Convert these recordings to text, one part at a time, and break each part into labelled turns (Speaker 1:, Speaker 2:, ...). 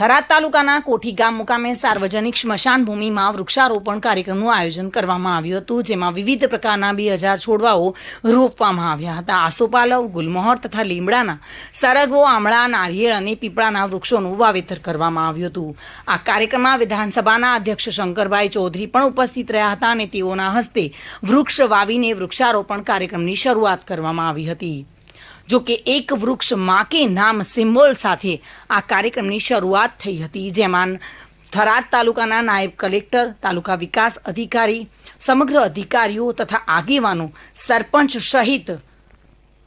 Speaker 1: થરાદ તાલુકાના કોઠી ગામ મુકામે સાર્વજનિક સ્મશાન ભૂમિમાં વૃક્ષારોપણ કાર્યક્રમનું આયોજન કરવામાં આવ્યું હતું, જેમાં વિવિધ પ્રકારના બે હજાર છોડવાઓ રોપવામાં આવ્યા હતા. આસોપાલવ, ગુલમોહર તથા લીમડાના સરગવો, આમળા, નારિયેળ અને પીપળાના વૃક્ષોનું વાવેતર કરવામાં આવ્યું હતું. આ કાર્યક્રમમાં વિધાનસભાના અધ્યક્ષ શંકરભાઈ ચૌધરી પણ ઉપસ્થિત રહ્યા હતા અને તેઓના હસ્તે વૃક્ષ વાવીને વૃક્ષારોપણ કાર્યક્રમની શરૂઆત કરવામાં આવી હતી. જો કે એક વૃક્ષ માકે નામ સિમ્બોલ સાથે આ કાર્યક્રમની શરૂઆત થઈ હતી, જેમાં થરાદ તાલુકાના નાયબ કલેક્ટર, તાલુકા વિકાસ અધિકારી, સમગ્ર અધિકારીઓ તથા આગેવાનો, સરપંચ સહિત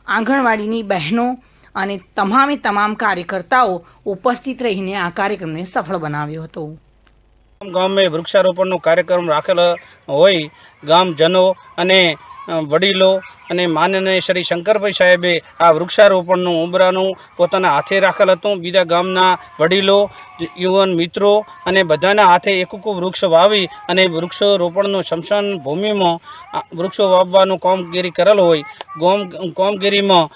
Speaker 1: આંગણવાડીની બહેનો અને તમામે તમામ કાર્યકર્તાઓ ઉપસ્થિત રહીને આ કાર્યક્રમને સફળ બનાવ્યો હતો.
Speaker 2: ગામે વૃક્ષારોપણનો કાર્યક્રમ રાખેલો હોય, ગામજનો અને વડીલો અને માનનીય શ્રી શંકરભાઈ સાહેબે આ વૃક્ષારોપણનું ઉંબરાનું પોતાના હાથે રાખેલ હતું. બીજા ગામના વડીલો, યુવાન મિત્રો અને બધાના હાથે એક એક વૃક્ષ વાવી અને વૃક્ષો રોપણનું શમશાન ભૂમિમાં વૃક્ષો વાવવાનું કામગીરી કરેલ હોય. ગોમ, કામગીરીમાં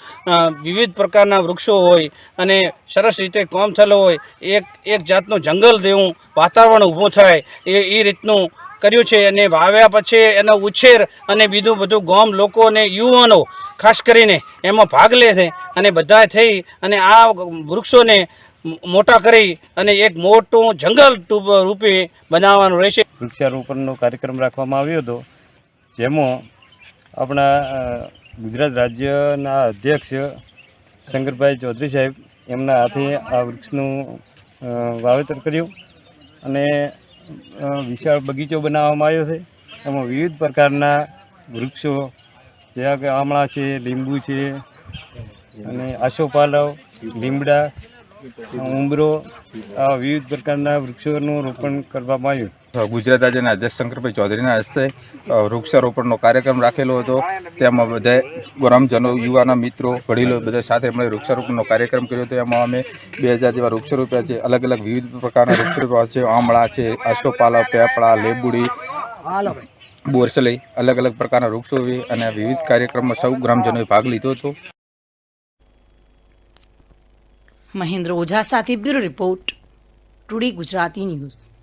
Speaker 2: વિવિધ પ્રકારના વૃક્ષો હોય અને સરસ રીતે કામ થયેલો હોય. એક એક જાતનું જંગલ જેવું વાતાવરણ ઊભું થાય. એ એ રીતનું કર્યું છે અને વાવ્યા પછી એનો ઉછેર અને બીજું બધું ગામ લોકો અને યુવાનો ખાસ કરીને એમાં ભાગ લે છે અને બધા થઈ અને આ વૃક્ષોને મોટા કરી અને એક મોટું જંગલ રૂપે બનાવવાનું રહેશે.
Speaker 3: વૃક્ષારોપણનો કાર્યક્રમ રાખવામાં આવ્યો હતો, જેમાં આપણા ગુજરાત રાજ્યના અધ્યક્ષ શંકરભાઈ ચૌધરી સાહેબ એમના હાથે આ વૃક્ષનું વાવેતર કર્યું અને વિશાળ બગીચો બનાવવામાં આવ્યો છે. એમાં વિવિધ પ્રકારના વૃક્ષો જેવા કે આમળા છે, લીંબુ છે અને આસોપાલવ, લીમડા ઉંબરો આ વિવિધ પ્રકારના વૃક્ષોનું રોપણ કરવામાં આવ્યું.
Speaker 4: ગુજરાત રાજ્યના અધ્યક્ષ શંકરભાઈ ચૌધરીના હસ્તે વૃક્ષારોપણનો કાર્યક્રમ રાખેલો હતો. તેમાં બધા ગ્રામજનો, યુવાના મિત્રો, વડીલો બધા સાથે મળી વૃક્ષારોપણનો કાર્યક્રમ કર્યો હતો. એમાં અમે બે હજાર જેવા વૃક્ષો રોપ્યા છે. અલગ અલગ વિવિધ પ્રકારના વૃક્ષો છે. આમળા છે અશોપાલા પેપળા, લેબુડી બોરસલઈ અલગ અલગ પ્રકારના વૃક્ષો અને વિવિધ કાર્યક્રમમાં સૌ ગ્રામજનોએ ભાગ લીધો હતો.
Speaker 1: મહેન્દ્ર ઓઝા સાથે bureau report, today Gujarati news.